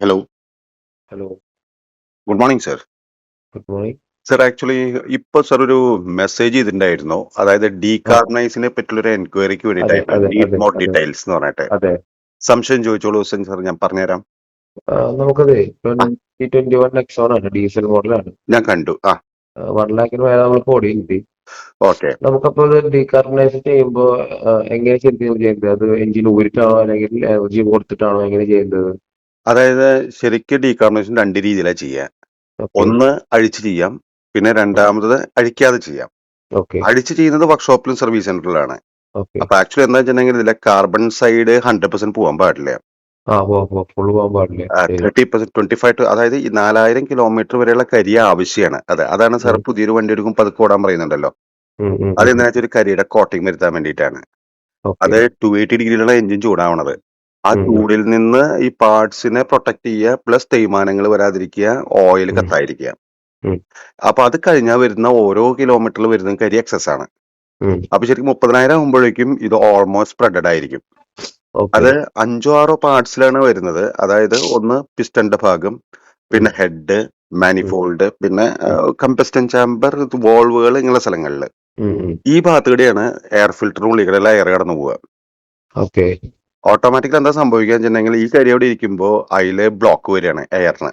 Hello hello good morning sir good morning sir actually ഇപ്പൊ sir ഒരു message ചെയ്തിട്ടുണ്ടായിരുന്നു അതായത് ഡീകാർബണൈസിനെ പറ്റിയുള്ള ഒരു എൻക്വയറിക്ക് അതെ വേണ്ടിയിട്ടായിരുന്നു. അതെ നീഡ് അതെ മോർ അതെ. ഡീറ്റെയിൽസ് എന്ന് പറഞ്ഞിട്ട്. അതെ. സംശയം ചോദിച്ചോളൂ ഹുസൈൻ സർ ഞാൻ പറഞ്ഞുതരാം. ആ, നമുക്കതേ ട്വന്റി ട്വന്റി വൺ ആണ് ഡീസൽ മോഡലാണ് ഞാൻ കണ്ടു. ആ. വൺ ലാഖിന് മേലെ നമ്മൾ ഓടിയുണ്ട് ഓക്കെ നമുക്കപ്പോ ഇത് ഡീകാർബണൈസ് ചെയ്യുമ്പോൾ എങ്ങനെ ചെയ്യുന്നത്? അത് എഞ്ചിൻ ഊരിട്ടാണോ അല്ലെങ്കിൽ എനർജി കൊടുത്തിട്ടാണോ എങ്ങനെ ചെയ്യുന്നത്? അതായത് ശരിക്കും ഡീകാർബണേഷൻ രണ്ട് രീതിയിലാണ് ചെയ്യാൻ ഓക്കെ ഒന്ന് അഴിച്ച് ചെയ്യാം പിന്നെ രണ്ടാമത് അഴിക്കാതെ ചെയ്യാം. ഓക്കെ അഴിച്ച് ചെയ്യുന്നത് വർക്ക്ഷോപ്പിലും സർവീസ് സെന്ററിലാണ് ഓക്കെ അപ്പൊ ആക്ച്വലി എന്താ വെച്ചിട്ടുണ്ടെങ്കിൽ ഇതിലെ കാർബൺ സൈഡ് ഹൺഡ്രഡ് പെർസെന്റ് പോകാൻ പാടില്ല. ആ പോ പോ ഫുള്ള് പോകാൻ പാടില്ല. ശരി തേർട്ടി പെർസെന്റ് ട്വന്റി ഫൈവ് അതായത് ഈ നാലായിരം കിലോമീറ്റർ വരെയുള്ള കരി ആവശ്യമാണ് അതെ അതാണ് സാർ ഉം, പുതിയൊരു വണ്ടി എടുക്കും പതുക്കെ ഓടാൻ പറയുന്നുണ്ടല്ലോ. ഉം, ഉം, ഉം, അതെന്താ വെച്ചാൽ ഒരു കരിയുടെ കോട്ടിങ് വരുത്താൻ വേണ്ടിയിട്ടാണ്. ഓക്കെ അത് ടു എയ്റ്റി ഡിഗ്രിയിലുള്ള എഞ്ചിൻ ചൂടാവണത്. ആ ചൂടിൽ നിന്ന് ഈ പാർട്സിനെ പ്രൊട്ടക്ട് ചെയ്യുക പ്ലസ് തേയ്മാനങ്ങൾ വരാതിരിക്കുക ഓയിൽ കത്തായിരിക്കുക അപ്പൊ അത് കഴിഞ്ഞാൽ വരുന്ന ഓരോ കിലോമീറ്ററിൽ വരുന്ന കരി എക്സസ് ആണ്. അപ്പൊ ശരിക്കും മുപ്പതിനായിരം ആകുമ്പോഴേക്കും ഇത് ഓൾമോസ്റ്റ് സ്പ്രെഡഡ് ആയിരിക്കും. അത് അഞ്ചോ ആറോ പാർട്സിലാണ് വരുന്നത്. അതായത് ഒന്ന് പിസ്റ്റന്റെ ഭാഗം പിന്നെ ഹെഡ് മാനിഫോൾഡ് പിന്നെ കമ്പസ്റ്റൻ ചാമ്പർ വോൾവുകൾ ഇങ്ങനെയുള്ള സ്ഥലങ്ങളിൽ ഈ ഭാഗത്ത് കൂടെയാണ് എയർ ഫിൽറ്ററും ഉള്ളിലുള്ള എയർ കടന്നു പോവുക. ഓക്കെ ഓട്ടോമാറ്റിക്കലി എന്താ സംഭവിക്കുക വെച്ചിട്ടുണ്ടെങ്കിൽ ഈ കരി അവിടെ ഇരിക്കുമ്പോൾ അതിൽ ബ്ലോക്ക് വരികയാണ് എയറിന്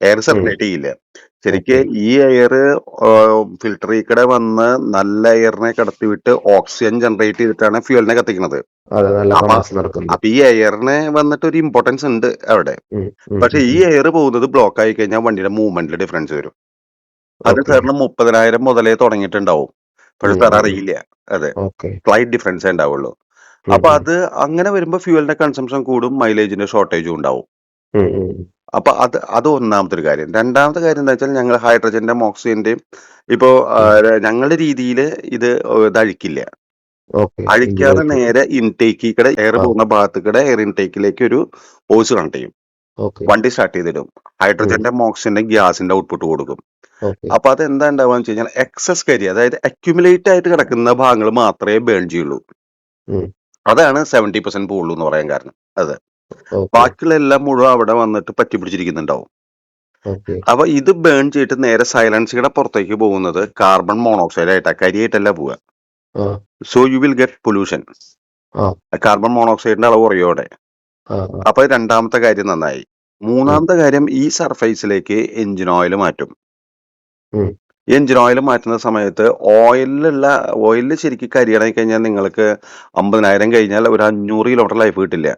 എയർ സെപ്പറേറ്റ് സർക്കുലേറ്റ് ചെയ്യില്ല. ശരിക്ക് ഈ എയർ ഫിൽട്ടർ കൂടെ വന്ന് നല്ല എയറിനെ കടത്തിവിട്ട് ഓക്സിജൻ ജനറേറ്റ് ചെയ്തിട്ടാണ് ഫ്യൂലിനെ കത്തിക്കുന്നത് അപ്പൊ ഈ എയറിന് വന്നിട്ട് ഒരു ഇമ്പോർട്ടൻസ് ഉണ്ട് അവിടെ. പക്ഷെ ഈ എയർ പോകുന്നത് ബ്ലോക്ക് ആയി കഴിഞ്ഞാൽ വണ്ടിയുടെ മൂവ്മെന്റിൽ ഡിഫറൻസ് വരും. അത് സാറിന് മുപ്പതിനായിരം മുതലേ തുടങ്ങിയിട്ടുണ്ടാവും. പക്ഷെ സാർ അറിയില്ല അതെ ഫ്ലൈറ്റ് ഡിഫറൻസേ ഉണ്ടാവുള്ളൂ. അപ്പൊ അത് അങ്ങനെ വരുമ്പോൾ ഫ്യൂവലിന്റെ കൺസംഷൻ കൂടും മൈലേജിന്റെ ഷോർട്ടേജും ഉണ്ടാവും. അപ്പൊ അത് അത് ഒന്നാമത്തെ ഒരു കാര്യം. രണ്ടാമത്തെ കാര്യം എന്താ വെച്ചാൽ ഞങ്ങൾ ഹൈഡ്രജന്റെ ഓക്സിജന്റെയും ഇപ്പോ ഞങ്ങളുടെ രീതിയിൽ ഇത് അഴിക്കില്ല. അഴിക്കാതെ നേരെ ഇൻടേക്കിൽ കൂടെ എയർ പോകുന്ന ഭാഗത്ത് കൂടെ എയർ ഇൻടേക്കിലേക്ക് ഒരു ഓസ് കണക്ട് ചെയ്യും. വണ്ടി സ്റ്റാർട്ട് ചെയ്തിടും. ഹൈഡ്രജന്റെ ഓക്സിജന്റെ ഗ്യാസിന്റെ ഔട്ട്പുട്ട് കൊടുക്കും. അപ്പൊ അത് എന്താ ഉണ്ടാവുക വെച്ച് കഴിഞ്ഞാൽ എക്സസ് കരി അതായത് അക്യുമുലേറ്റ് ആയിട്ട് കിടക്കുന്ന ഭാഗങ്ങൾ മാത്രമേ ബേൺ ചെയ്യുള്ളൂ. അതാണ് സെവന്റി പെർസെന്റ് പോകുള്ളൂ എന്ന് പറയാൻ കാരണം. അതെ. ബാക്കിയുള്ള എല്ലാം മുഴുവൻ അവിടെ വന്നിട്ട് പറ്റി പിടിച്ചിരിക്കുന്നുണ്ടാവും അപ്പൊ ഇത് ബേൺ ചെയ്തിട്ട് നേരെ സൈലൻസിയുടെ പുറത്തേക്ക് പോകുന്നത് കാർബൺ മോണോക്സൈഡ് ആയിട്ടാ കരിയായിട്ടല്ല പോവുക. So you will get pollution carbon മോണോക്സൈഡിന്റെ അളവ് കുറയോടെ അപ്പൊ രണ്ടാമത്തെ കാര്യം നന്നായി. മൂന്നാമത്തെ കാര്യം ഈ സർഫേസിലേക്ക് എഞ്ചിൻ ഓയിൽ മാറ്റും. എഞ്ചിൻ ഓയിൽ മാറ്റുന്ന സമയത്ത് ഓയിലുള്ള ഓയിലിൽ ശരിക്കും കരിയണമെങ്കിൽ കഴിഞ്ഞാൽ നിങ്ങൾക്ക് അമ്പതിനായിരം കഴിഞ്ഞാൽ ഒരു അഞ്ഞൂറ് കിലോമീറ്റർ ലൈഫ് കിട്ടില്ല.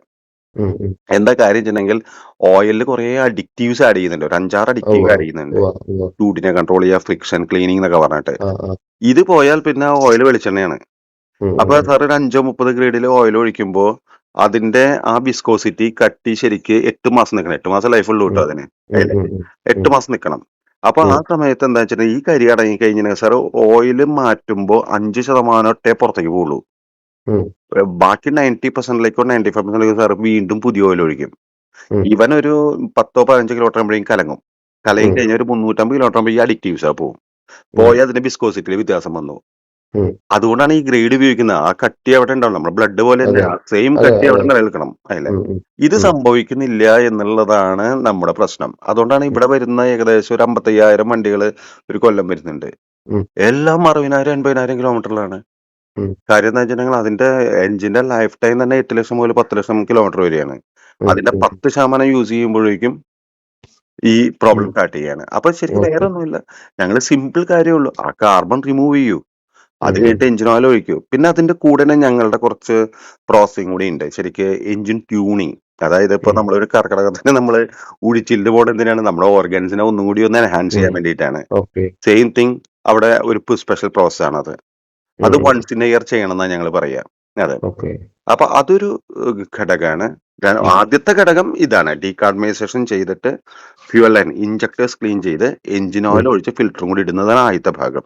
എന്താ കാര്യം വെച്ചിട്ടുണ്ടെങ്കിൽ ഓയിലിൽ കുറെ അഡിക്റ്റീവ്സ് ആഡ് ചെയ്യുന്നുണ്ട്. ഒരു അഞ്ചാറ് അഡിക്റ്റീവ് ആഡ് ചെയ്യുന്നുണ്ട്. ചൂടിനെ കൺട്രോൾ ചെയ്യുക ഫ്രിക്ഷൻ ക്ലീനിങ് എന്നൊക്കെ പറഞ്ഞിട്ട്. ഇത് പോയാൽ പിന്നെ ഓയിൽ വെളിച്ചെണ്ണയാണ്. അപ്പൊ സാർ ഒരു അഞ്ചോ മുപ്പത് ഗ്രേഡിൽ ഓയിൽ ഒഴിക്കുമ്പോൾ അതിന്റെ ആ വിസ്കോസിറ്റി കട്ടി ശരിക്ക് എട്ട് മാസം നിൽക്കണം എട്ട് മാസം ലൈഫ് ഉള്ളൂ കേട്ടോ അതിന്. എട്ട് മാസം നിൽക്കണം അപ്പൊ ആ സമയത്ത് എന്താ വെച്ചിട്ടുണ്ടെങ്കിൽ ഈ കരി അടങ്ങി കഴിഞ്ഞാൽ സാർ ഓയിൽ മാറ്റുമ്പോൾ അഞ്ച് ശതമാനം ഒട്ടേ പുറത്തേക്ക് പോകുള്ളൂ ബാക്കി നയന്റി പെർസെന്റിലേക്കോ നയന്റി ഫൈവ് പെർസെന്റിലേക്കോ സാർ വീണ്ടും പുതിയ ഓയിൽ ഒഴിക്കും. ഇവൻ ഒരു പത്തോ പതിനഞ്ചോ കിലോമീറ്റർ ആകുമ്പോഴേക്കും കലങ്ങും. കലങ്ങി കഴിഞ്ഞ ഒരു മുന്നൂറ്റമ്പത് കിലോമീറ്റർ ആകുമ്പോൾ ഈ അഡിക്റ്റീവ്സ് ആ പോകും പോയി അതിന്റെ വിസ്കോസിറ്റിയിൽ വ്യത്യാസം വന്നു. അതുകൊണ്ടാണ് ഈ ഗ്രേഡ് ഉപയോഗിക്കുന്നത്. ആ കട്ടി അവിടെ ഉണ്ടാവും. നമ്മുടെ ബ്ലഡ് പോലെ തന്നെ. സെയിം കട്ടി അവിടെ നിലനിൽക്കണം. ഉം, ഇത് സംഭവിക്കുന്നില്ല എന്നുള്ളതാണ് നമ്മുടെ പ്രശ്നം. അതുകൊണ്ടാണ് ഇവിടെ വരുന്ന ഏകദേശം ഒരു അമ്പത്തയ്യായിരം വണ്ടികൾ ഒരു കൊല്ലം വരുന്നുണ്ട്. എല്ലാം അറുപതിനായിരം എൺപതിനായിരം കിലോമീറ്ററിലാണ്. കാര്യം എന്താ വെച്ചിട്ടുണ്ടെങ്കിൽ അതിന്റെ എഞ്ചിന്റെ ലൈഫ് ടൈം തന്നെ എട്ട് ലക്ഷം മുതൽ പത്ത് ലക്ഷം കിലോമീറ്റർ വരെയാണ്. അതിന്റെ പത്ത് ശതമാനം യൂസ് ചെയ്യുമ്പോഴേക്കും ഈ പ്രോബ്ലം സ്റ്റാർട്ട് ചെയ്യാണ്. അപ്പൊ ശരിക്കും വേറെ ഒന്നുമില്ല ഞങ്ങൾ സിമ്പിൾ കാര്യമുള്ളൂ ആ കാർബൺ റിമൂവ് ചെയ്യൂ. അത് കഴിഞ്ഞിട്ട് എഞ്ചിൻ ഓയിൽ ഒഴിക്കൂ. പിന്നെ അതിന്റെ കൂടെ തന്നെ ഞങ്ങളുടെ കുറച്ച് പ്രോസസ്സിങ് കൂടി ഉണ്ട്. ശരിക്ക് എഞ്ചിൻ ട്യൂണിങ് അതായത് ഇപ്പൊ നമ്മളൊരു കർക്കിടകത്തിന് നമ്മൾ ഉഴിച്ചില്ല് പോലെ എന്തിനാണ്? നമ്മുടെ ഓർഗൻസിനെ ഒന്നും കൂടി ഒന്ന് എൻഹാൻസ് ചെയ്യാൻ വേണ്ടിയിട്ടാണ്. സെയിം തിങ് അവിടെ ഒരു സ്പെഷ്യൽ പ്രോസസ് ആണ് അത് അത് വൺസ് ഇൻ ഇയർ ചെയ്യണം എന്നാണ് ഞങ്ങൾ പറയാ. അതെ. അപ്പൊ അതൊരു ഘടകമാണ്. ആദ്യത്തെ ഘടകം ഇതാണ്. ഡീകാർബണൈസേഷൻ ചെയ്തിട്ട് ഫ്യൂവൽ ലൈൻ ഇഞ്ചക്ടേഴ്സ് ക്ലീൻ ചെയ്ത് എഞ്ചിൻ ഓയിൽ ഒഴിച്ച് ഫിൽറ്ററും കൂടി ഇടുന്നതാണ് ആദ്യത്തെ ഭാഗം.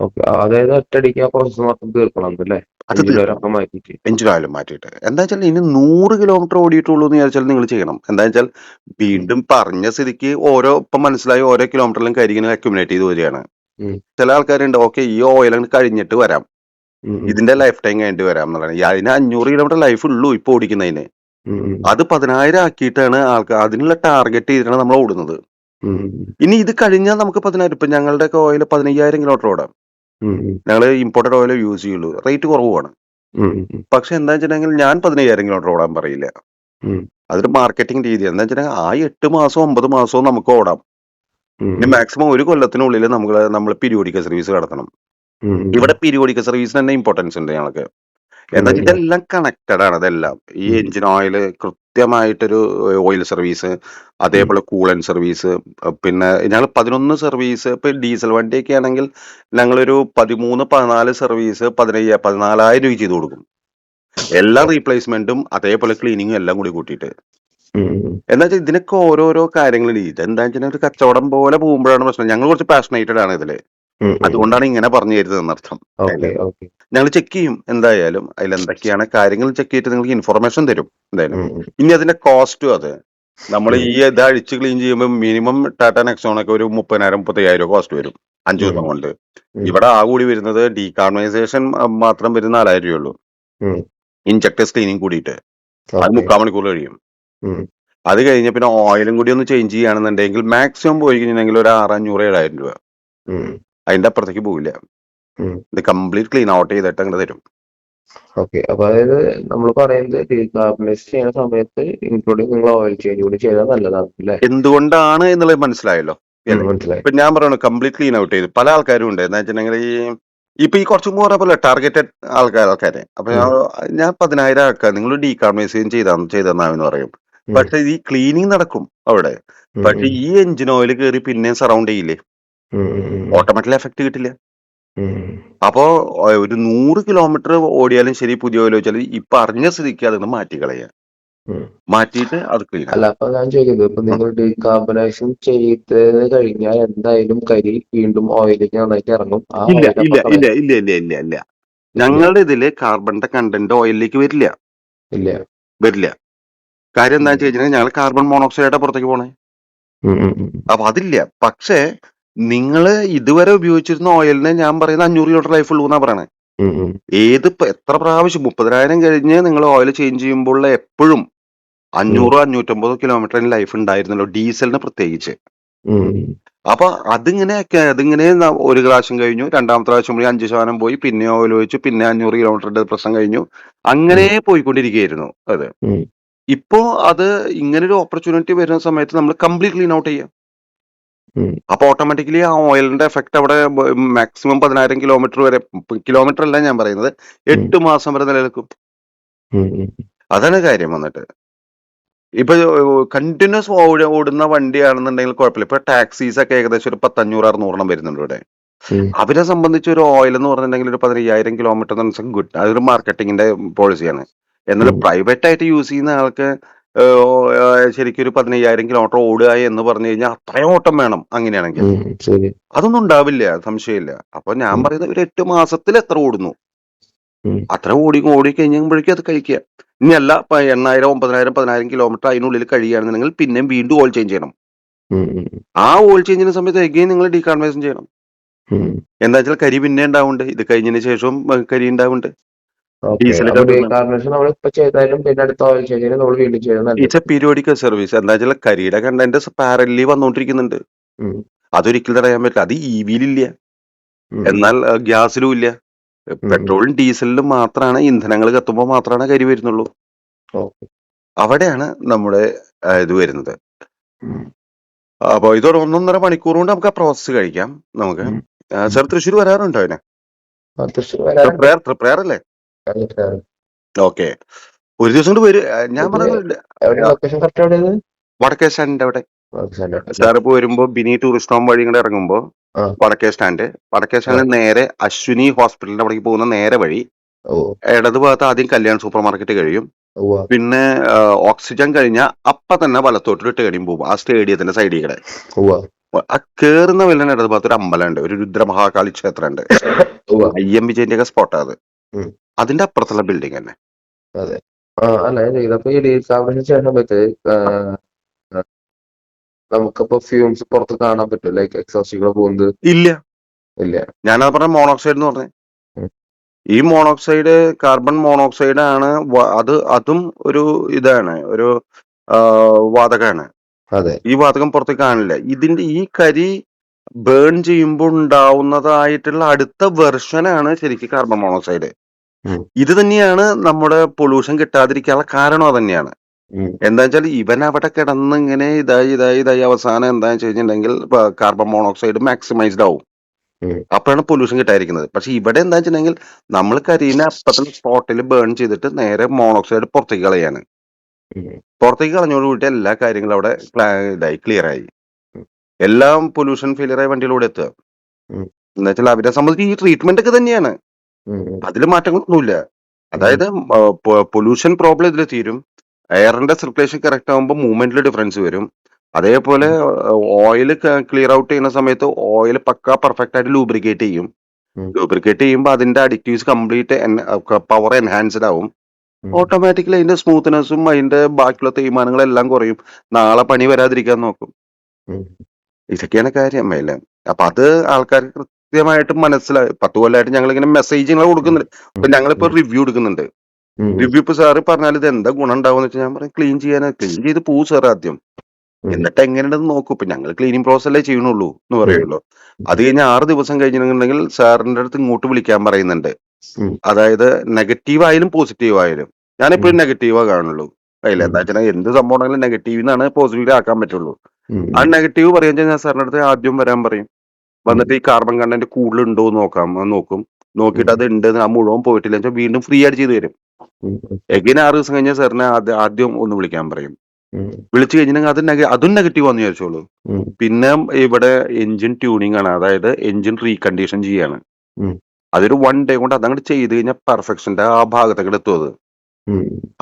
ഓക്കെ. അതായത് ഒറ്റയടിക്ക് ആ പ്രോസസ് മൊത്തം തീർക്കണം അല്ലേ അത് എഞ്ചിൻ മാറ്റിയിട്ട്. മാറ്റിയിട്ട്. എന്താ വെച്ചാൽ ഇനി നൂറ് കിലോമീറ്റർ ഓടിയിട്ടുള്ളൂ എന്ന് വിചാരിച്ചാൽ നിങ്ങൾ ചെയ്യണം. എന്താ വെച്ചാൽ വീണ്ടും പറഞ്ഞ സ്ഥിതിക്ക് ഓരോ ഇപ്പം മനസ്സിലായി ഓരോ കിലോമീറ്ററിലും കരിങ്ങനെ അക്യുമുലേറ്റ് ചെയ്ത് വരികയാണ്. ഉം, ചില ആൾക്കാരുണ്ട് ഓക്കെ ഈ ഓയിൽ അങ്ങ് കഴിഞ്ഞിട്ട് വരാം. ഉം, ഉം, ഇതിന്റെ ലൈഫ് ടൈം കഴിഞ്ഞിട്ട് വരാം എന്നുള്ളതാണ്. ഈ അതിന് അഞ്ഞൂറ് കിലോമീറ്റർ ലൈഫ് ഉള്ളൂ ഇപ്പൊ ഓടിക്കുന്നതിന്. ഉം, ഉം, അത് പതിനായിരം ആക്കിയിട്ടാണ് ആൾക്കാർ അതിനുള്ള ടാർഗറ്റ് ചെയ്തിട്ടാണ് നമ്മൾ ഓടുന്നത്. ഉം, ഉം, ഇനി ഇത് കഴിഞ്ഞാൽ നമുക്ക് പതിനായിരം ഇപ്പൊ ഞങ്ങളുടെ ഒക്കെ ഓയിൽ പതിനയ്യായിരം കിലോമീറ്റർ ഓടാം. ഞങ്ങൾ ഇമ്പോർട്ടഡ് ഓയിലേ യൂസ് ചെയ്യുള്ളൂ. റേറ്റ് കുറവാണ് പക്ഷെ എന്താ വെച്ചിട്ടുണ്ടെങ്കിൽ ഞാൻ പതിനയ്യായിരം കിലോമീറ്റർ ഓടാൻ പറയില്ല. അതൊരു മാർക്കറ്റിംഗ് രീതി എന്താ വെച്ചിട്ടുണ്ടെങ്കിൽ ആ എട്ട് മാസം ഒമ്പത് മാസവും നമുക്ക് ഓടാം. മാക്സിമം ഒരു കൊല്ലത്തിനുള്ളിൽ നമ്മൾ നമ്മൾ പീരിയോഡിക്കൽ സർവീസ് നടത്തണം. ഇവിടെ പീരിയോഡിക്കൽ സർവീസിന് തന്നെ ഇമ്പോർട്ടൻസ് ഉണ്ട് ഞങ്ങൾക്ക്. എന്താ വെച്ചാൽ ഇതെല്ലാം കണക്റ്റഡ് ആണ് ഇതെല്ലാം. ഈ. എഞ്ചിൻ ഓയിൽ കൃത്യമായിട്ടൊരു ഓയിൽ സർവീസ് അതേപോലെ കൂളൻ സർവീസ് പിന്നെ ഞങ്ങൾ പതിനൊന്ന് സർവീസ് ഇപ്പൊ ഡീസൽ വണ്ടിയൊക്കെ ആണെങ്കിൽ ഞങ്ങളൊരു പതിമൂന്ന് പതിനാല് സർവീസ് പതിനയ്യ പതിനാലായിരം രൂപ ചെയ്ത് കൊടുക്കും. എല്ലാ റീപ്ലേസ്മെന്റും അതേപോലെ ക്ലീനിങ്ങും എല്ലാം കൂടി കൂട്ടിയിട്ട്. എന്താ വെച്ചാൽ ഇതിനൊക്കെ ഓരോരോ കാര്യങ്ങളുണ്ട് ഇതെന്താ വെച്ചാൽ ഒരു കച്ചവടം പോലെ പോകുമ്പോഴാണ് പ്രശ്നം. ഞങ്ങൾ കുറച്ച് പാഷനേറ്റഡ് ആണ് ഇതിൽ. അതുകൊണ്ടാണ് ഇങ്ങനെ പറഞ്ഞു തരുന്നത് എന്നർത്ഥം ഞങ്ങൾ ചെക്ക് ചെയ്യും എന്തായാലും അതിൽ എന്തൊക്കെയാണ് കാര്യങ്ങൾ ചെക്ക് ചെയ്തിട്ട് നിങ്ങൾക്ക് ഇൻഫർമേഷൻ തരും എന്തായാലും. ഇനി അതിന്റെ കോസ്റ്റും അത്. നമ്മൾ ഈ ഇത് അഴിച്ച് ക്ലീൻ ചെയ്യുമ്പോൾ മിനിമം ടാറ്റ നെക്സോൺ ഒക്കെ ഒരു മുപ്പതിനായിരം മുപ്പത്തയ്യായിരം കോസ്റ്റ് വരും അഞ്ചു ദിവസം കൊണ്ട്. ഇവിടെ ആ കൂടി വരുന്നത് ഡീകാർബണൈസേഷൻ മാത്രം വരുന്ന നാലായിരം രൂപയുള്ളൂ. ഉം. ഇൻജക്ടേഴ്സ് ക്ലീനിങ് കൂടിയിട്ട്. അത്. മുക്കാൽ മണിക്കൂർ കഴിയും. അത് കഴിഞ്ഞ പിന്നെ ഓയിലും കൂടി ഒന്ന് ചേഞ്ച് ചെയ്യുകയാണെന്നുണ്ടെങ്കിൽ മാക്സിമം പോയി കഴിഞ്ഞിട്ടുണ്ടെങ്കിൽ ഒരു ആറ് അഞ്ഞൂറ് ഏഴായിരം രൂപ. അതിന്റെ അപ്പുറത്തേക്ക് പോവില്ല. ഇത് കംപ്ലീറ്റ് ക്ലീൻ ഔട്ട് ചെയ്തിട്ട് അങ്ങനെ തരും. ഓക്കെ അപ്പൊ അതായത് നമ്മൾ പറയുന്നത് ഡീകാർബണൈസ് ചെയ്യുന്ന സമയത്ത് ഇൻക്ലൂഡിങ് നിങ്ങൾ ഓയിൽ ചേഞ്ച് കൂടി ചെയ്താൽ നല്ലതാണ് അല്ലേ? എന്തുകൊണ്ടാണ് എന്നുള്ളത് മനസ്സിലായല്ലോ. മനസ്സിലായി. ഇപ്പൊ ഞാൻ പറയണു കംപ്ലീറ്റ് ക്ലീൻ ഔട്ട് ചെയ്തു. പല ആൾക്കാരും ഉണ്ട്. എന്താ വെച്ചിട്ടുണ്ടെങ്കിൽ ഈ ഇപ്പൊ ഈ കുറച്ചും കൂടെ പോലെ ടാർഗറ്റഡ് ആൾക്കാർ ആൾക്കാരെ. അപ്പൊ ഞാൻ ഞാൻ പതിനായിരം ആൾക്കാർ നിങ്ങൾ ഡീകാർബണൈസേഷൻ ചെയ്താ ചെയ്തെന്നാവെന്ന് പറയും. പക്ഷെ ഈ ക്ലീനിങ് നടക്കും അവിടെ. പക്ഷെ ഈ എഞ്ചിൻ ഓയിൽ കയറി പിന്നെയും സറൗണ്ട് ചെയ്യില്ലേ? ഉം, ഉം, ഉം, ഓട്ടോമാറ്റിക് എഫക്ട് കിട്ടില്ല അപ്പോ ഒരു നൂറ് കിലോമീറ്റർ ഓടിയാലും ശരി പുതിയ ഓയിൽ വെച്ചാൽ ഇപ്പൊ അറിഞ്ഞ സ്ഥിതിക്ക് അതൊന്ന് മാറ്റി കളയാ. മാറ്റിയിട്ട് അത് ക്ലീൻ അല്ല അപ്പൊ ഞാൻ ചോദിക്കുന്നത് ഇപ്പൊ നിങ്ങൾ ഡീകാർബണൈസേഷൻ ചെയ്തത് കഴിഞ്ഞാൽ എന്തായാലും കരി വീണ്ടും ഓയിലേക്ക് നന്നായിട്ട് ഇറങ്ങും. ഇല്ല ഇല്ല ഇല്ല ഇല്ല ഇല്ല ഇല്ല ഇല്ല. ഞങ്ങളുടെ ഇതിൽ കാർബണിന്റെ കണ്ടന്റ് ഓയിലിലേക്ക് വരില്ല. ഇല്ല. വരില്ല. കാര്യം എന്താ വെച്ച് കഴിഞ്ഞാൽ ഞങ്ങൾ കാർബൺ മോണോക്സൈഡായിട്ട് പുറത്തേക്ക് പോണേ. അപ്പൊ അതില്ല. പക്ഷേ നിങ്ങൾ ഇതുവരെ ഉപയോഗിച്ചിരുന്ന ഓയിലിനെ ഞാൻ പറയുന്ന അഞ്ഞൂറ് കിലോമീറ്റർ ലൈഫ് ഉള്ളൂ എന്നാ പറയണേ. ഏത് എത്ര പ്രാവശ്യം മുപ്പതിനായിരം കഴിഞ്ഞ് നിങ്ങൾ ഓയിൽ ചേഞ്ച് ചെയ്യുമ്പോൾ എപ്പോഴും അഞ്ഞൂറോ അഞ്ഞൂറ്റമ്പതോ കിലോമീറ്ററിന് ലൈഫ് ഉണ്ടായിരുന്നല്ലോ ഡീസലിന് പ്രത്യേകിച്ച്. അപ്പൊ അതിങ്ങനെ അതിങ്ങനെ ഒരു പ്രാവശ്യം കഴിഞ്ഞു രണ്ടാമത്തെ പ്രാവശ്യം പോയി അഞ്ച് ശതമാനം പോയി പിന്നെ ഓയിൽ ഒഴിച്ചു പിന്നെ അഞ്ഞൂറ് കിലോമീറ്ററിന്റെ പ്രശ്നം കഴിഞ്ഞു അങ്ങനെ പോയിക്കൊണ്ടിരിക്കുകയായിരുന്നു അത് ഇപ്പോ അത് ഇങ്ങനെ ഒരു ഓപ്പർച്യൂണിറ്റി വരുന്ന സമയത്ത് നമ്മൾ കംപ്ലീറ്റ് ക്ലീൻ ഔട്ട് ചെയ്യാം. അപ്പൊ ഓട്ടോമാറ്റിക്കലി ആ ഓയിലിന്റെ എഫക്ട് അവിടെ മാക്സിമം പതിനായിരം കിലോമീറ്റർ വരെ കിലോമീറ്റർ അല്ല ഞാൻ പറയുന്നത് എട്ട് മാസം വരെ നിലനിൽക്കും. അതാണ് കാര്യം വന്നിട്ട്. ഇപ്പൊ കണ്ടിന്യൂസ് ഓടുന്ന വണ്ടിയാണെന്നുണ്ടെങ്കിൽ കുഴപ്പമില്ല. ഇപ്പൊ ടാക്സീസ് ഒക്കെ ഏകദേശം ഒരു പത്തഞ്ഞൂറ് അറുന്നൂറെണ്ണം വരുന്നുണ്ട് ഇവിടെ. അവരെ സംബന്ധിച്ച് ഒരു ഓയിൽ എന്ന് പറഞ്ഞിട്ടുണ്ടെങ്കിൽ ഒരു പതിനയ്യായിരം കിലോമീറ്റർ എന്ന് വെച്ചാൽ ഗുഡ് അതൊരു മാർക്കറ്റിംഗിന്റെ പോളിസിയാണ് എന്നാൽ പ്രൈവറ്റ് ആയിട്ട് യൂസ് ചെയ്യുന്ന ആൾക്ക് ശരിക്കും ഒരു പതിനയ്യായിരം കിലോമീറ്റർ ഓടുക എന്ന് പറഞ്ഞു കഴിഞ്ഞാൽ അത്രയും ഓട്ടം വേണം അങ്ങനെയാണെങ്കിൽ. അതൊന്നും ഉണ്ടാവില്ല സംശയമില്ല. അപ്പൊ ഞാൻ പറയുന്നത് ഒരു എട്ട് മാസത്തിൽ എത്ര ഓടുന്നു. അത്ര ഓടി ഓടി കഴിഞ്ഞപ്പോഴേക്കും അത് കഴിക്കുക. ഇനി അല്ല ഇപ്പൊ എണ്ണായിരം ഒമ്പതിനായിരം പതിനായിരം കിലോമീറ്റർ അതിനുള്ളിൽ കഴിയുകയാണെന്നുണ്ടെങ്കിൽ പിന്നെയും വീണ്ടും ഓയിൽ ചേഞ്ച് ചെയ്യണം. ആ ഓയിൽ ചേഞ്ചിന് സമയത്ത് എഗെയിൻ നിങ്ങൾ ഡീകാർബണൈസേഷൻ ചെയ്യണം. എന്താ വെച്ചാൽ കരി പിന്നെ ഉണ്ടാവുന്നുണ്ട്. ഇത് കഴിഞ്ഞതിന് ശേഷവും കരി ഉണ്ടാവുന്നുണ്ട്. ഡീകാർബണേഷൻ നമ്മൾ ഇപ്പൊ ചെയ്താലും പിന്നെ അടുത്ത ഓയിൽ ചേഞ്ചിന് നമ്മൾ വീണ്ടും ചെയ്യുന്നത് ഇറ്റ്സ് എ പീരിയോഡിക്കൽ സർവീസ് എന്താ വെച്ചാൽ കരിയുടെ കണ്ടന്റ് പാരലി വന്നുകൊണ്ടിരിക്കുന്നുണ്ട് ഉം. അതൊരിക്കലും തടയാൻ പറ്റില്ല. അത് ഇ വിയിലില്ല ഉം. എന്നാൽ ഗ്യാസിലും ഇല്ല. പെട്രോളും ഡീസലിലും മാത്രമാണ് ഇന്ധനങ്ങൾ കത്തുമ്പോൾ മാത്രമാണ് കരി വരുന്നുള്ളൂ. അവിടെയാണ് നമ്മുടെ ഇത് വരുന്നത്. ഉം. അപ്പൊ ഇതൊരു ഒന്നൊന്നര മണിക്കൂർ കൊണ്ട് നമുക്ക് ആ പ്രോസസ്സ് കഴിക്കാം. നമുക്ക്. സാർ തൃശ്ശൂർ വരാറുണ്ടോ അതിനെ? തൃശ്ശൂർ വരാൻ പ്രിപ്പയർ പ്രിപ്പയർ ഓക്കെ. ഒരു ദിവസം കൊണ്ട് വരും ഞാൻ പറഞ്ഞത് ലൊക്കേഷൻ കറക്റ്റ് വടക്കേ സ്റ്റാൻഡിന്റെ അവിടെ. ആ, സാർ ഇപ്പൊ വരുമ്പോ ബിനി ടൂറിസ്റ്റ് ഹോം വഴി ഇങ്ങോട്ട് ഇറങ്ങുമ്പോ ആ. വടക്കേ സ്റ്റാൻഡ് വടക്കേ സ്റ്റാൻഡ് നേരെ അശ്വിനി ഹോസ്പിറ്റലിന്റെ അവിടേക്ക് പോകുന്ന നേരെ വഴി ഓ. ഇടത് ഭാഗത്ത് ആദ്യം കല്യാൺ സൂപ്പർ മാർക്കറ്റ് കഴിയും. ഉവ്വ. പിന്നെ ആ, ഓക്സിജൻ കഴിഞ്ഞ അപ്പ തന്നെ വലത്തോട്ട് ടേണിയും പോകും ആ സ്റ്റേഡിയത്തിന്റെ സൈഡിൽ കൂടെ ഉവ്വ. ആ കേറുന്ന വെള്ളം ഇടത് ഭാഗത്ത് ഒരു അമ്പലം ഉണ്ട് ഒരു രുദ്രമഹാകാളി ക്ഷേത്രമുണ്ട്. ഉവ്വ. ഐ എം വിജയന്റെ ഒക്കെ സ്പോട്ടാ അത്. ഉം. അതിന്റെ അപ്പുറത്തുള്ള ബിൽഡിംഗ് തന്നെ. അതെ. ആ അല്ല ഞാൻ ചെയ്തത് അപ്പൊ ഈ ഡീകാർബണേഷൻ ചെയ്യുന്ന സമയത്ത് ആ, ആ, നമുക്കിപ്പോ ഫ്യൂംസ് പുറത്ത് കാണാൻ പറ്റും. ലൈക്ക് എക്സോസ്റ്റുകൾ പോകുന്നത്? ഇല്ല. ഇല്ല. ഞാനത് പറഞ്ഞ മോണോക്സൈഡ് എന്ന് പറഞ്ഞേ. ഉം. ഈ മോണോക്സൈഡ് കാർബൺ മോണോക്സൈഡ് ആണ് വ- അത് അതും ഒരു ഇതാണ് ഒരു ആ, വാതകമാണ് അതെ. ഈ വാതകം പുറത്തേക്ക് കാണില്ല. ഇതിന്റെ ഈ കരി ബേൺ ചെയ്യുമ്പോൾ ഉണ്ടാവുന്നതായിട്ടുള്ള അടുത്ത വെർഷനാണ് ശരിക്കും കാർബൺ മോണോക്സൈഡ്. ഇത് തന്നെയാണ് നമ്മുടെ പൊല്യൂഷൻ കിട്ടാതിരിക്കാനുള്ള കാരണം അത് തന്നെയാണ് എന്താ വെച്ചാൽ ഇവൻ അവിടെ കിടന്ന് ഇങ്ങനെ ഇതായി ഇതായി ഇതായി അവസാനം എന്താന്ന് വെച്ച് കഴിഞ്ഞിട്ടുണ്ടെങ്കിൽ കാർബൺ മോണോക്സൈഡ് മാക്സിമൈസ്ഡ് ആവും. അപ്പോഴാണ് പൊല്യൂഷൻ കിട്ടാതിരിക്കുന്നത്. പക്ഷെ ഇവിടെ എന്താ വെച്ചിട്ടുണ്ടെങ്കിൽ നമ്മൾ കരീനെ അപ്പത്തന്നെ സ്പോട്ടിൽ ബേൺ ചെയ്തിട്ട് നേരെ മോണോക്സൈഡ് പുറത്തേക്ക് കളയാണ്. പുറത്തേക്ക് കളഞ്ഞോട് കൂടി എല്ലാ കാര്യങ്ങളും അവിടെ ഇതായി ക്ലിയർ ആയി. എല്ലാം പൊല്യൂഷൻ ഫെയിലിയർ ആയി വണ്ടിയിലൂടെ എത്തുക. എന്നുവെച്ചാൽ എന്താ വെച്ചാൽ അവരെ സംബന്ധിച്ച് ഈ ട്രീറ്റ്മെന്റ് ഒക്കെ തന്നെയാണ്. അതിൽ മാറ്റങ്ങളൊന്നുമില്ല. അതായത് പൊല്യൂഷൻ പ്രോബ്ലം ഇതിൽ തീരും. എയറിന്റെ സർക്കുലേഷൻ കറക്റ്റ് ആകുമ്പോൾ മൂവ്മെന്റിൽ ഡിഫറൻസ് വരും. അതേപോലെ ഓയിൽ ക്ലിയർ ഔട്ട് ചെയ്യുന്ന സമയത്ത് ഓയിൽ പക്ക പെർഫെക്റ്റ് ആയിട്ട് ലൂബ്രിക്കേറ്റ് ചെയ്യും. ലൂബ്രിക്കേറ്റ് ചെയ്യുമ്പോൾ അതിന്റെ അഡിക്റ്റീവ്സ് കംപ്ലീറ്റ് പവർ എൻഹാൻസ്ഡ് ആവും. ഓട്ടോമാറ്റിക്കലി അതിന്റെ സ്മൂത്ത്നെസ്സും അതിന്റെ ബാക്കിയുള്ള തേയ്മാനങ്ങളെല്ലാം കുറയും. നാളെ പണി വരാതിരിക്കാൻ നോക്കും. ഇതൊക്കെയാണ് കാര്യം മേലെ അപ്പൊ അത് ആൾക്കാർക്ക് കൃത്യമായിട്ട് മനസ്സിലായി പത്ത് കൊല്ലമായിട്ട് ഞങ്ങൾ ഇങ്ങനെ മെസ്സേജ് മെസ്സേജുകൾ കൊടുക്കുന്നുണ്ട് അപ്പൊ ഞങ്ങളിപ്പോ റിവ്യൂ എടുക്കുന്നുണ്ട്. റിവ്യൂ ഇപ്പൊ സാറ് പറഞ്ഞാൽ ഇത് എന്താ ഗുണം ഉണ്ടാവും വെച്ചാൽ ഞാൻ പറയും ക്ലീൻ ചെയ്യാനാ ക്ലീൻ ചെയ്ത് പൂ സാർ ആദ്യം. എന്നിട്ട് എങ്ങനെയുണ്ടെന്ന് നോക്കൂ. ഇപ്പൊ ഞങ്ങൾ ക്ലീനിങ് പ്രോസസ് അല്ലേ ചെയ്യണുള്ളൂ എന്ന് പറയുള്ളൂ. അത് കഴിഞ്ഞ് ആറ് ദിവസം കഴിഞ്ഞിട്ടുണ്ടെങ്കിൽ സാറിന്റെ അടുത്ത് ഇങ്ങോട്ട് വിളിക്കാൻ പറയുന്നുണ്ട്. അതായത് നെഗറ്റീവ് ആയാലും പോസിറ്റീവ് ആയാലും. ഞാൻ എപ്പോഴും നെഗറ്റീവാ കാണുള്ളൂ. അതിൽ എന്താ വെച്ചാൽ എന്ത് സംഭവം ആണെങ്കിലും നെഗറ്റീവ് എന്നാണ് പോസിറ്റീവ് ആക്കാൻ പറ്റുള്ളൂ. ആ നെഗറ്റീവ് പറയാൻ ഞാൻ സാറിന്റെ അടുത്ത് ആദ്യം വരാൻ പറയും. വന്നിട്ട് ഈ കാർബൺ കണ്ടന്റ് കൂടുതലുണ്ടോ എന്ന് നോക്കാം. നോക്കും. നോക്കിയിട്ട് അത് ഉണ്ട് ആ മുഴുവൻ പോയിട്ടില്ല. വെച്ചാൽ വീണ്ടും ഫ്രീ ആയിട്ട് ചെയ്തു തരും. എങ്ങനെ എഗൈൻ ആറ് ദിവസം കഴിഞ്ഞാൽ സാറിനെ ആദ്യം ഒന്ന് വിളിക്കാൻ പറയും. വിളിച്ചു കഴിഞ്ഞിട്ടുണ്ടെങ്കിൽ അത് നെഗ- അതും നെഗറ്റീവ് ആണെന്ന് വിചാരിച്ചോളൂ. പിന്നെ ഇവിടെ എഞ്ചിൻ ട്യൂണിങ് ആണ്. അതായത് എഞ്ചിൻ റീകണ്ടീഷൻ ചെയ്യാണ്. അതൊരു വൺ ഡേ കൊണ്ട് അതങ്ങോട്ട് ചെയ്ത് കഴിഞ്ഞാൽ പെർഫെക്ഷന്റെ ആ ഭാഗത്തേക്ക് എത്തും അത്.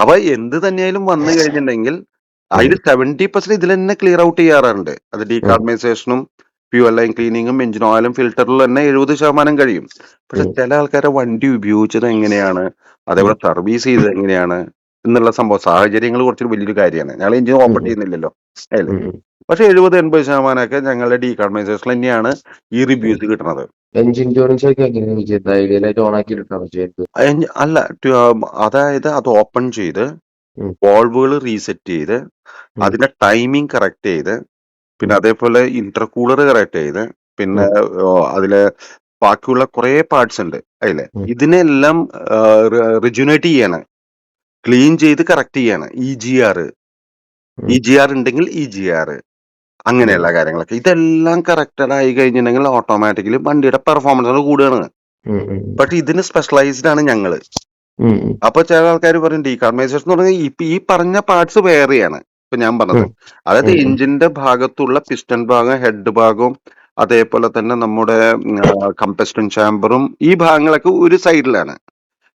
അപ്പൊ എന്ത് തന്നെയായാലും വന്നു കഴിഞ്ഞിട്ടുണ്ടെങ്കിൽ അതിൽ സെവന്റി പെർസെന്റ് ഇതിൽ തന്നെ ക്ലിയർ ഔട്ട് ചെയ്യാറുണ്ട്. അത് ഡീകാർബണൈസേഷനും ഫ്യൂവൽ ലൈൻ ക്ലീനിങ്ങും എഞ്ചിൻ ഓയിലും ഫിൽറ്ററിലും തന്നെ എഴുപത് ശതമാനം കഴിയും. പക്ഷെ ചില ആൾക്കാരെ വണ്ടി ഉപയോഗിച്ചത് എങ്ങനെയാണ്? അതേപോലെ സർവീസ് ചെയ്തത് എങ്ങനെയാണ്? എന്നുള്ള സംഭവം സാഹചര്യങ്ങൾ കുറച്ചൊരു വലിയൊരു കാര്യമാണ്. ഞങ്ങൾ എഞ്ചിൻ ഓപ്പൺ ചെയ്യുന്നില്ലല്ലോ അല്ലേ. പക്ഷെ എഴുപത് എൺപത് ശതമാനമൊക്കെ ഞങ്ങളുടെ ഡീകാർബണൈസേഷൻ തന്നെയാണ് ഈ റിവ്യൂസ് കിട്ടുന്നത് അല്ല അതായത് അത് ഓപ്പൺ ചെയ്ത് ഉം. റീസെറ്റ് ചെയ്ത്. അതിന്റെ ടൈമിംഗ് കറക്റ്റ് ചെയ്ത് പിന്നെ അതേപോലെ ഇന്റർകൂളർ കറക്റ്റ് ചെയ്ത്. പിന്നെ അതിലെ ബാക്കിയുള്ള കുറെ പാർട്സ് ഉണ്ട് അതിലെ. ഇതിനെല്ലാം റിജുനേറ്റ് ചെയ്യാണ്. ക്ലീൻ ചെയ്ത് കറക്റ്റ് ചെയ്യാണ്. E G R. E G R ഉണ്ടെങ്കിൽ ഇ ജി ആർ അങ്ങനെയുള്ള കാര്യങ്ങളൊക്കെ. ഇതെല്ലാം കറക്റ്റഡ് ആയി കഴിഞ്ഞിട്ടുണ്ടെങ്കിൽ ഓട്ടോമാറ്റിക്കലി വണ്ടിയുടെ പെർഫോമൻസ് കൂടുകയാണ്. ബട്ട് ഇതിന് സ്പെഷ്യലൈസ്ഡ് ആണ് ഞങ്ങൾ. അപ്പൊ ചില ആൾക്കാർ പറയും ഡീകാർമൈസേഷൻ എന്ന് പറഞ്ഞാൽ ഇപ്പൊ ഈ പറഞ്ഞ പാർട്സ് വേറെയാണ്. ഇപ്പൊ ഞാൻ പറഞ്ഞത്. അതായത്. എഞ്ചിന്റെ ഭാഗത്തുള്ള പിസ്റ്റൺ ഭാഗം ഹെഡ് ഭാഗവും അതേപോലെ തന്നെ നമ്മുടെ കമ്പസ്റ്റൻ ചാമ്പറും ഈ ഭാഗങ്ങളൊക്കെ ഒരു സൈഡിലാണ്.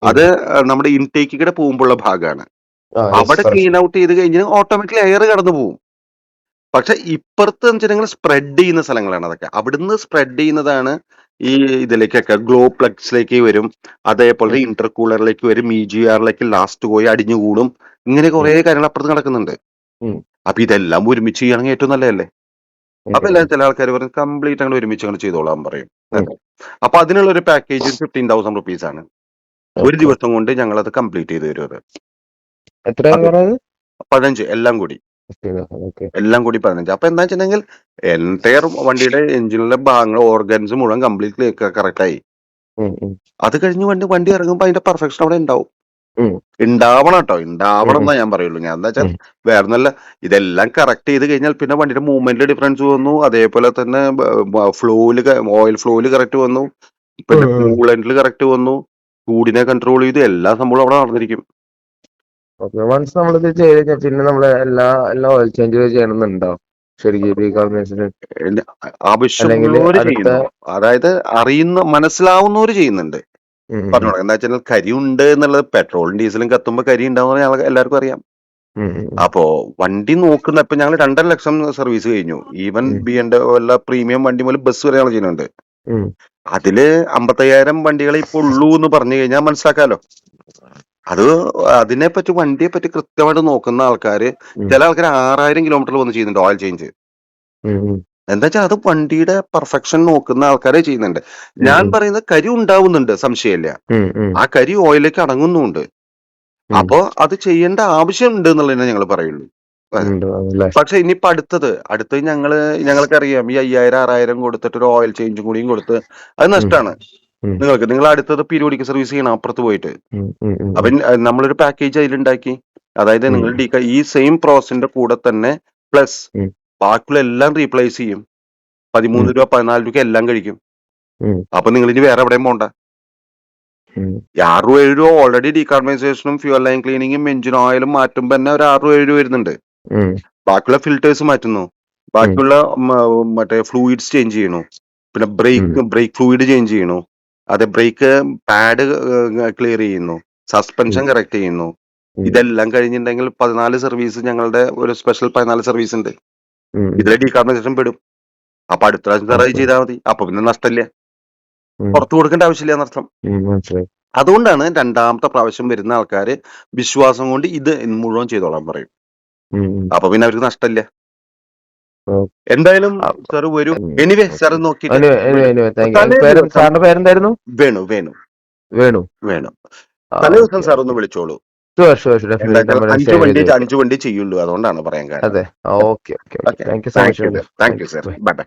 അത് നമ്മുടെ ഇൻടേക്ക് കൂടെ പോകുമ്പോഴുള്ള ഭാഗമാണ്. അവിടെ ക്ലീൻ ഔട്ട് ചെയ്ത് കഴിഞ്ഞാൽ ഓട്ടോമാറ്റിക്കലി എയർ കടന്നു പോകും. പക്ഷെ ഇപ്പുറത്ത് ജനങ്ങൾ സ്പ്രെഡ് ചെയ്യുന്ന സ്ഥലങ്ങളാണ് അതൊക്കെ. അവിടുന്ന് സ്പ്രെഡ് ചെയ്യുന്നതാണ് ഈ ഇതിലേക്കൊക്കെ ഗ്ലോ പ്ലഗ്സിലേക്ക് വരും. അതേപോലെ ഇന്റർകൂളറിലേക്ക് വരും. ഇ ജി ആറിലേക്ക് ലാസ്റ്റ് പോയി അടിഞ്ഞുകൂടും ഇങ്ങനെ കുറെ കാര്യങ്ങൾ അപ്പുറത്ത് നടക്കുന്നുണ്ട്. അപ്പൊ ഇതെല്ലാം ഒരുമിച്ച് ചെയ്യണമെങ്കിൽ ഏറ്റവും നല്ലതല്ലേ? അപ്പൊ എല്ലാം ചില ആൾക്കാർ പറയും കംപ്ലീറ്റ് അങ്ങനെ ഒരുമിച്ച് അങ്ങനെ ചെയ്തോളാൻ പറയും. അപ്പൊ അതിനുള്ള ഒരു പാക്കേജ് ഫിഫ്റ്റീൻ തൗസൻഡ് റുപ്പീസ് ആണ്. ഒരു. ദിവസം കൊണ്ട് ഞങ്ങൾ അത് കംപ്ലീറ്റ് ചെയ്ത് തരും അത്. അതെ. പറഞ്ഞത്? പതിനഞ്ച് എല്ലാം കൂടി. ഓക്കെ. എല്ലാം കൂടി പതിനഞ്ച്. അപ്പൊ എന്താ വെച്ചിട്ടുണ്ടെങ്കിൽ എന്റെ വണ്ടിയുടെ എഞ്ചിനിലെ ഭാഗങ്ങൾ ഓർഗൻസ് മുഴുവൻ കംപ്ലീറ്റ്ലി കറക്റ്റ് ആയി. അത് കഴിഞ്ഞ് വണ്ടി വണ്ടി ഇറങ്ങുമ്പോ അതിന്റെ പെർഫെക്ഷൻ അവിടെ ഉണ്ടാവും. ഉണ്ടാവണം കേട്ടോ ഉണ്ടാവണം എന്നാ ഞാൻ പറയുള്ളൂ. ഞാൻ എന്താ വെച്ചാൽ വേറെ നല്ല ഇതെല്ലാം കറക്റ്റ് ചെയ്ത് കഴിഞ്ഞാൽ പിന്നെ വണ്ടിയുടെ മൂവ്മെന്റിൽ ഡിഫറൻസ് വന്നു. അതേപോലെ തന്നെ ഫ്ലോയിൽ ഓയിൽ ഫ്ലോയിൽ കറക്റ്റ് വന്നു. പിന്നെ. കൂളന്റിൽ കറക്റ്റ് വന്നു. ചൂടിനെ കൺട്രോൾ ചെയ്ത്. എല്ലാ സംഭവം അവിടെ നടന്നിരിക്കും. വൺസ് നമ്മളിത് ചെയ്ത് കഴിഞ്ഞാൽ പിന്നെ നമ്മൾ എല്ലാ എല്ലാ ഓയിൽ ചേഞ്ച് ചെയ്യണമെന്നുണ്ടോ ആവശ്യമുള്ളവര് ചെയ്യുന്നു. അതായത് അറിയുന്ന മനസ്സിലാവുന്നവര് ചെയ്യുന്നുണ്ട്. ഉം, പറഞ്ഞോളാം. എന്താ വെച്ചാൽ കരി ഉണ്ട് എന്നുള്ളത് പെട്രോളും ഡീസലും കത്തുമ്പോ കരി എന്ന് ഞങ്ങൾ എല്ലാവർക്കും അറിയാം. അപ്പോ വണ്ടി നോക്കുന്ന ഇപ്പൊ ഞങ്ങൾ രണ്ടര ലക്ഷം സർവീസ് കഴിഞ്ഞു. ഈവൻ. ബി എന്റെ എല്ലാ പ്രീമിയം വണ്ടി മുതൽ ബസ് വരെ ഞങ്ങൾ ചെയ്യുന്നുണ്ട്. അതിൽ അമ്പത്തയ്യായിരം വണ്ടികളെ ഇപ്പൊ ഉള്ളൂ എന്ന് പറഞ്ഞു കഴിഞ്ഞാൽ മനസ്സിലാക്കാലോ. അത് അതിനെ പറ്റി വണ്ടിയെ പറ്റി കൃത്യമായിട്ട് നോക്കുന്ന ആൾക്കാര് ചില ആൾക്കാർ ആറായിരം കിലോമീറ്റർ വന്ന് ചെയ്യുന്നുണ്ട് ഓയിൽ ചേഞ്ച്. എന്താ വെച്ചാൽ അത് വണ്ടിയുടെ പെർഫെക്ഷൻ നോക്കുന്ന ആൾക്കാരെ ചെയ്യുന്നുണ്ട്. ഞാൻ പറയുന്നത് കരി ഉണ്ടാവുന്നുണ്ട് സംശയമില്ല. ആ കരി ഓയിലേക്ക് അടങ്ങുന്നുണ്ട്. അപ്പോ അത് ചെയ്യേണ്ട ആവശ്യമുണ്ട് എന്നുള്ളതിനെ ഞങ്ങൾ പറയുള്ളൂ. പക്ഷെ ഇനിയിപ്പോ അടുത്തത് അടുത്തത് ഞങ്ങൾ ഞങ്ങൾക്കറിയാം ഈ അയ്യായിരം ആറായിരം കൊടുത്തിട്ട് ഒരു ഓയിൽ ചേഞ്ചും കൂടിയും കൊടുത്ത് അത് നഷ്ടമാണ്. നിങ്ങൾക്ക് നിങ്ങൾ അടുത്തത് പീരിയോഡിക് സർവീസ് ചെയ്യണം അപ്പുറത്ത് പോയിട്ട്. അപ്പൊ നമ്മളൊരു പാക്കേജ് അതിലുണ്ടാക്കി. അതായത് നിങ്ങൾ ഈ സെയിം പ്രോസസിന്റെ കൂടെ തന്നെ പ്ലസ്. ബാക്കിയുള്ള എല്ലാം റീപ്ലേസ് ചെയ്യും. പതിമൂന്ന് രൂപ പതിനാല് രൂപ എല്ലാം കഴിക്കും. അപ്പൊ നിങ്ങൾ ഇനി വേറെ എവിടെയും പോണ്ട. ഈ ആറ് രൂപ ഏഴ് രൂപ ഓൾറെഡി ഡീകാർബണൈസേഷനും ഫ്യൂൽ ലൈൻ ക്ലീനിങ്ങും എഞ്ചിൻ ഓയിലും മാറ്റുമ്പോൾ തന്നെ ഒരു ആറ് രൂപ ഏഴ് രൂപ വരുന്നുണ്ട്. ബാക്കിയുള്ള ഫിൽറ്റേഴ്സ് മാറ്റുന്നു. ബാക്കിയുള്ള മറ്റേ ഫ്ലൂയിഡ്സ് ചേഞ്ച് ചെയ്യണു പിന്നെ ബ്രേക്ക് ബ്രേക്ക് ഫ്ലൂയിഡ് ചേഞ്ച് ചെയ്യണു അതെ ബ്രേക്ക് പാഡ് ക്ലിയർ ചെയ്യുന്നു. സസ്പെൻഷൻ. കറക്റ്റ് ചെയ്യുന്നു. ഇതെല്ലാം കഴിഞ്ഞിട്ടുണ്ടെങ്കിൽ പതിനാല് സർവീസ് ഞങ്ങളുടെ ഒരു സ്പെഷ്യൽ പതിനാല് സർവീസ് ഉണ്ട്. ഇതിലെ ഡീകാർബണൈസേഷൻ പെടും. അപ്പൊ അടുത്ത പ്രാവശ്യം Okay. ചെയ്താൽ മതി. അപ്പൊ പിന്നെ നഷ്ടമില്ല. പുറത്തു കൊടുക്കേണ്ട ആവശ്യമില്ല എന്നർത്ഥം. അതുകൊണ്ടാണ് രണ്ടാമത്തെ പ്രാവശ്യം വരുന്ന ആൾക്കാര് വിശ്വാസം കൊണ്ട് ഇത് മുഴുവൻ ചെയ്തോളാൻ പറയും. അപ്പൊ പിന്നെ അവർക്ക് നഷ്ടമില്ല. എന്തായാലും സാർ വരൂ. എനിവേ സാർ നോക്കി സാറിന്റെ പേരെന്തായിരുന്നു? വേണു വേണു. വേണു. വേണു. തലേ ദിവസം സാർ ഒന്ന് വിളിച്ചോളൂ. എന്താ നമ്മൾ അഞ്ചു വണ്ടി ചെയ്യുള്ളൂ. അതുകൊണ്ടാണ് പറയാൻ കാരണം. അതെ. Okay okay okay. Thank you so much thank you sir bye bye